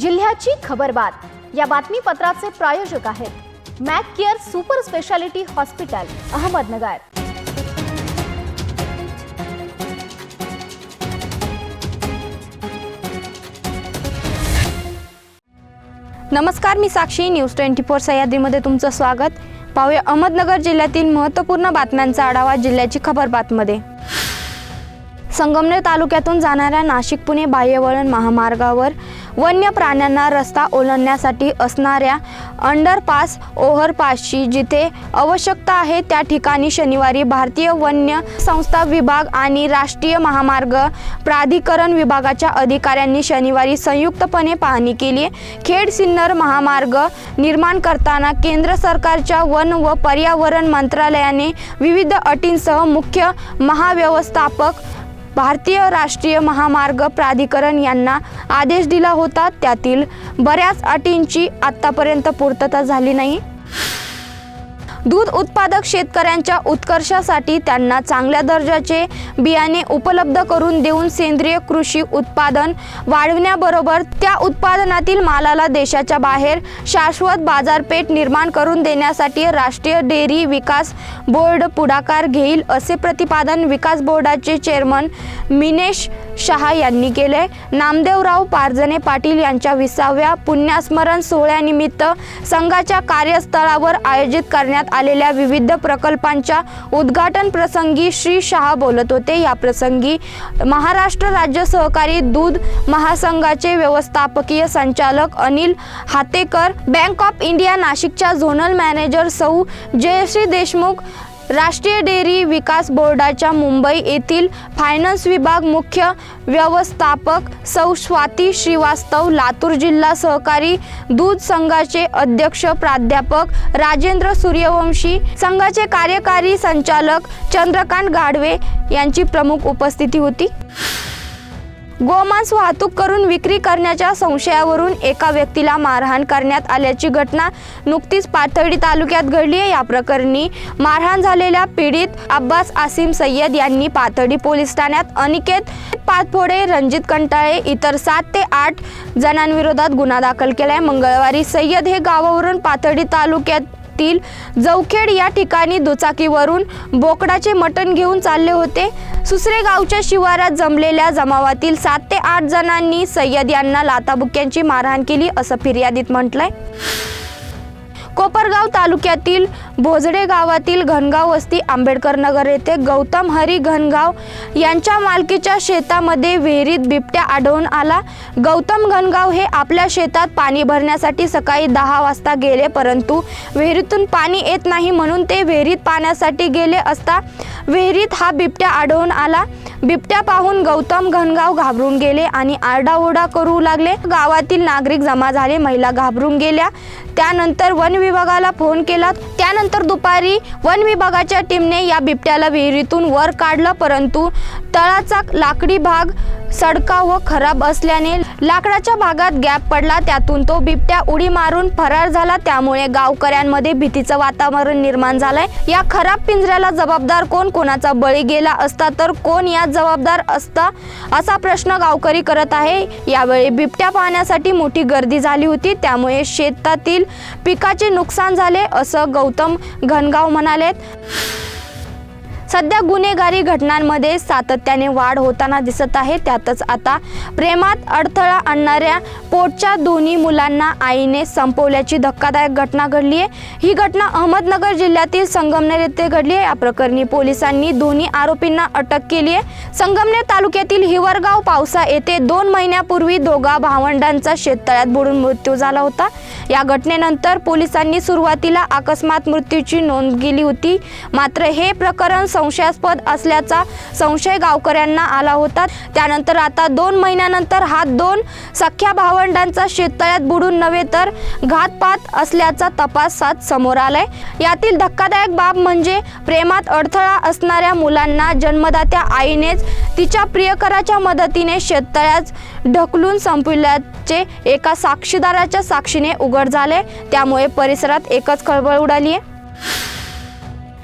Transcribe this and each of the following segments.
जिल्ह्याची खबरबात या बातमीपत्राचे प्रायोजक आहेत Mac Care super speciality hospital Ahmednagar. नमस्कार मी साक्षी. न्यूज ट्वेंटी फोर सह्याद्रीमध्ये तुमचं स्वागत. पाहूया अहमदनगर जिल्ह्यातील महत्त्वपूर्ण बातम्यांचा आढावा जिल्ह्याची खबर बातमध्ये. संगमनेर तालुक्यातून जाणाऱ्या नाशिक पुणे बाह्यवळण महामार्गावर वन्य प्राण्यांना रस्ता ओलांडण्यासाठी असणाऱ्या अंडरपास ओव्हरपासची जिथे आवश्यकता आहे त्या ठिकाणी शनिवारी भारतीय वन्य संस्था विभाग आणि राष्ट्रीय महामार्ग प्राधिकरण विभागाच्या अधिकाऱ्यांनी शनिवारी संयुक्तपणे पाहणी केली. खेड सिन्नर महामार्ग निर्माण करताना केंद्र सरकारच्या वन व पर्यावरण मंत्रालयाने विविध अटींसह मुख्य महाव्यवस्थापक भारतीय राष्ट्रीय महामार्ग प्राधिकरण यांना आदेश दिला होता. त्यातील बऱ्याच अटींची आत्तापर्यंत पूर्तता झाली नाही. दूध उत्पादक शेतकऱ्यांच्या उत्कर्षासाठी त्यांना चांगल्या दर्जाचे बियाणे उपलब्ध करून देऊन सेंद्रिय कृषी उत्पादन वाढविण्याबरोबर त्या उत्पादनातील मालाला देशाच्या बाहेर शाश्वत बाजारपेठ निर्माण करून देण्यासाठी राष्ट्रीय डेअरी विकास बोर्ड पुढाकार घेईल असे प्रतिपादन विकास बोर्डाचे चेअरमन मिनेश शहा यांनी केले. नामदेवराव पारजने पाटील यांच्या विसाव्या पुण्यस्मरण सोहळ्यानिमित्त संघाच्या कार्यस्थळावर आयोजित करण्यात आलेल्या विविध प्रकल्पांच्या उद्घाटन प्रसंगी श्री शहा बोलत होते. या प्रसंगी महाराष्ट्र राज्य सहकारी दूध महासंघाचे व्यवस्थापकीय संचालक Anil Hatekar bank of India नाशिकच्या झोनल मॅनेजर सौ जयश्री देशमुख राष्ट्रीय डेअरी विकास बोर्डाच्या मुंबई येथील फायनान्स विभाग मुख्य व्यवस्थापक सौ स्वाती श्रीवास्तव लातूर जिल्हा सहकारी दूध संघाचे अध्यक्ष प्राध्यापक राजेंद्र सूर्यवंशी संघाचे कार्यकारी संचालक चंद्रकांत गाढवे यांची प्रमुख उपस्थिती होती. गोमांस वाहतूक करून विक्री करण्याच्या संशयावरून एका व्यक्तीला मारहाण करण्यात आल्याची घटना नुकतीच पाथर्डी तालुक्यात घडली आहे. या प्रकरणी मारहाण झालेल्या पीडित अब्बास आसिम सय्यद यांनी पाथर्डी पोलीस ठाण्यात अनिकेत पाथफोडे रणजित कंटाळे इतर सात ते आठ जणांविरोधात गुन्हा दाखल केला आहे मंगळवारी सय्यद हे गावावरून पाथर्डी तालुक्यात येथील जवखेड या ठिकाणी दुचाकीवरून बोकडाचे मटण घेऊन चालले होते. सुसरे गावच्या शिवारात जमलेल्या जमावातील सात ते आठ जणांनी सय्यद यांना लाताबुक्यांची मारहाण केली असं फिर्यादीत म्हटलंय. कोपरगाव तालुक्यातील भोजडे गावातील घनगाव वस्ती आंबेडकर नगर येथे गौतम हरी घनगाव यांच्या मालकीच्या शेतामध्ये विहिरीत बिबट्या आढळून आला. गौतम घनगाव हे आपल्या शेतात पाणी भरण्यासाठी सकाळी दहा वाजता गेले परंतु विहिरीतून पाणी येत नाही म्हणून ते विहिरीत पाण्यासाठी गेले असता विहिरीत हा बिबट्या आढळून आला. बिबट्या पाहून गौतम घनगाव घाबरून गेले आणि आरडाओरडा करू लागले. गावातील नागरिक जमा झाले महिला घाबरून गेल्या. त्यानंतर वन विभागाला फोन केला. त्यानंतर दुपारी वन विभागाच्या टीमने या बिबट्याला विहिरीतून वर काढलं परंतु तळाचा लाकडी भाग सडका व खराब असल्याने लाकडाच्या भागात गॅप पडला त्यातून तो बिबट्या उडी मारून फरार झाला. त्यामुळे गावकऱ्यांमध्ये भीतीचं वातावरण निर्माण झालंय. या खराब पिंजऱ्याला जबाबदार कोण? कोणाचा बळी गेला असता तर कोण यात जबाबदार असता? असा प्रश्न गावकरी करत आहे. यावेळी बिबट्या पाहण्यासाठी मोठी गर्दी झाली होती. त्यामुळे शेतातील पिकाचे नुकसान झाले असं गौतम घनगाव म्हणालेत. सध्या गुन्हेगारी घटनांमध्ये सातत्याने वाढ होताना दिसत आहे. त्यातच आता प्रेमात अडथळा आणणाऱ्या पोटच्या दोन्ही मुलांना आईने संपवल्याची धक्कादायक घटना घडली आहे. ही घटना अहमदनगर जिल्ह्यातील संगमनेर येथे घडली आहे. या प्रकरणी पोलिसांनी दोन्ही आरोपींना अटक केली आहे. संगमनेर तालुक्यातील हिवरगाव पावसा येथे दोन महिन्यापूर्वी दोघा भावंडांचा शेततळ्यात बुडून मृत्यू झाला होता. या घटनेनंतर पोलिसांनी सुरुवातीला अकस्मात मृत्यूची नोंद केली होती. मात्र हे प्रकरण संशयास्पद असल्याचा संशय गावकऱ्यांना आला होता. त्यानंतर आता दोन महिन्यानंतर हा दोन सख्या भावंडांचा शेततळ्यात बुडून नव्हे तर घातपात असल्याचा तपासात समोर आलाय. यातील धक्कादायक बाब म्हणजे प्रेमात अडथळा असणाऱ्या मुलांना जन्मदात्या आईनेच तिच्या प्रियकराच्या मदतीने शेततळ्यात ढकलून संपविल्याचे एका साक्षीदाराच्या साक्षीने उघड झाले त्यामुळे परिसरात एकच खळबळ उडाली आहे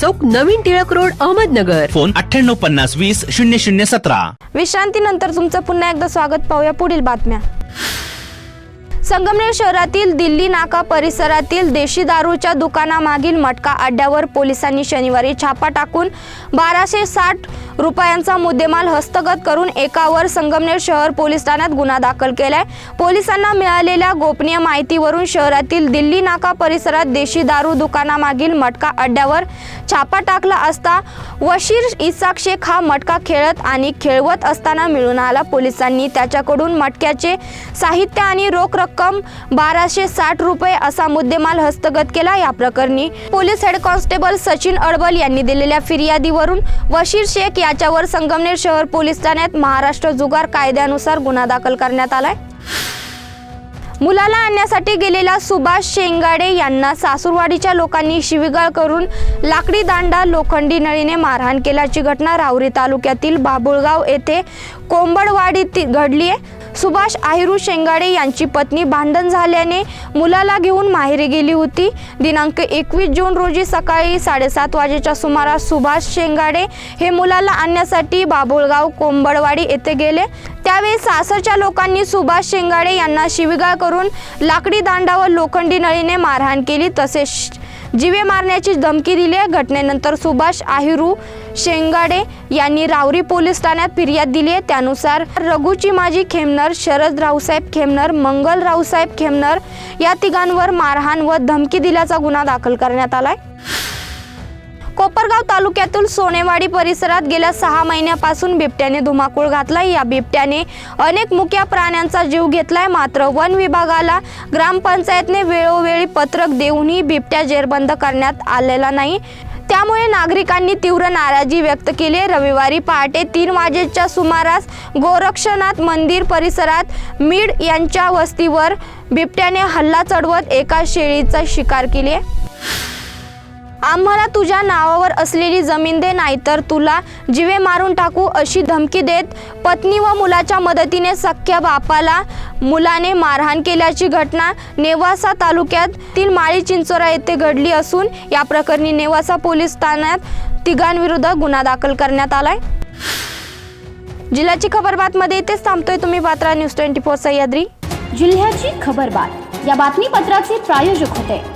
चौक नवीन टिळक रोड अहमदनगर. फोन अठ्ठ्याण्णव पन्नास वीस शून्य शून्य सतरा. विश्रांतीनंतर तुमचं पुन्हा एकदा स्वागत पाहूया पुढील बातम्या. संगमनेर शहरातील दिल्ली नाका परिसरातील देशी दारूच्या दुकानामागील मटका अड्ड्यावर पोलिसांनी शनिवारी छापा टाकून बाराशे साठ रुपयांचा मुद्देमाल हस्तगत करून एकावर संगमनेर शहर पोलीस ठाण्यात गुन्हा दाखल केलाय. पोलिसांना मिळालेल्या गोपनीय माहितीवरून शहरातील दिल्ली नाका परिसरात देशी दारू दुकानामागील मटका अड्ड्यावर छापा टाकला असता वशीर इसाक शेख हा मटका खेळत आणि खेळवत असताना मिळून आला पोलिसांनी त्याच्याकडून मटक्याचे साहित्य आणि रोख रक्कम बाराशे साठ रुपये असा मुद्देमाल हस्तगत केला. या प्रकरणी police head constable Sachin Adbal यांनी दिलेल्या फिर्यादीवरून वशीर शेख याच्यावर संगमनेर शहर पोलीस ठाण्यात महाराष्ट्र जुगार कायद्यानुसार गुन्हा दाखल करण्यात आलाय. मुलाला आणण्यासाठी गेलेल्या सुभाष शेंगाडे यांना सासूरवाडीच्या लोकांनी शिवीगाळ करून लाकडी दांडा लोखंडी नळीने मारहाण केल्याची घटना राहुरी तालुक्यातील बाबुळगाव येथे कोंबडवाडीत घडली आहे सुभाष आहिरू शेंगाडे यांची पत्नी भांडण झाल्याने मुलाला घेऊन माहेरी गेली होती. दिनांक एकवीस जून रोजी सकाळी साडेसात वाजेच्या सुमारास सुभाष शेंगाडे हे मुलाला आणण्यासाठी बाबुळगाव कोंबडवाडी येथे गेले. त्यावेळी सासरच्या लोकांनी सुभाष शेंगाडे यांना शिवीगाळ करून लाकडी दांडा व लोखंडी नळीने मारहाण केली. तसेच जीवे मारण्याची धमकी दिली आहे. घटनेनंतर सुभाष आहिरू शेंगाडे यांनी रावरी पोलीस ठाण्यात फिर्याद दिली आहे. त्यानुसार रघुची माजी खेमनर शरद रावसाहेब खेमनर मंगल रावसाहेब खेमनर या तिघांवर मारहाण व धमकी दिल्याचा गुन्हा दाखल करण्यात आलाय. कोपरगाव तालुक्यातील सोनेवाडी परिसरात गेल्या सहा महिन्यापासून बिबट्याने धुमाकूळ घातलाय. या बिबट्याने अनेक मुक्या प्राण्यांचा जीव घेतलाय. मात्र वन विभागाला ग्रामपंचायतने वेळोवेळी पत्रक देऊनही बिबट्या जेरबंद करण्यात आलेला नाही. त्यामुळे नागरिकांनी तीव्र नाराजी व्यक्त केली रविवारी पहाटे तीन वाजेच्या सुमारास गोरक्षनाथ मंदिर परिसरात मीड यांच्या वस्तीवर बिबट्याने हल्ला चढवत एका शेळीचा शिकार केली आहे. आम्हाला तुझ्या नावावर असलेली जमीन दे नाहीतर तुला जिवे मारून टाकू अशी धमकी देत पत्नी व मुलाच्या मदतीने सख्या बापाला मुलाने मारहाण केल्याची घटना नेवासा तालुक्यातील माळी चिंचोरा येथे घडली असून या प्रकरणी नेवासा पोलीस ठाण्यात तिघांविरुद्ध गुन्हा दाखल करण्यात आलाय. जिल्ह्याची खबर बातमध्ये इथेच थांबतोय तुम्ही. Patra news twenty four Sahyadri. जिल्ह्याची खबर बात. या बातमीपत्राचे प्रायोजक होते.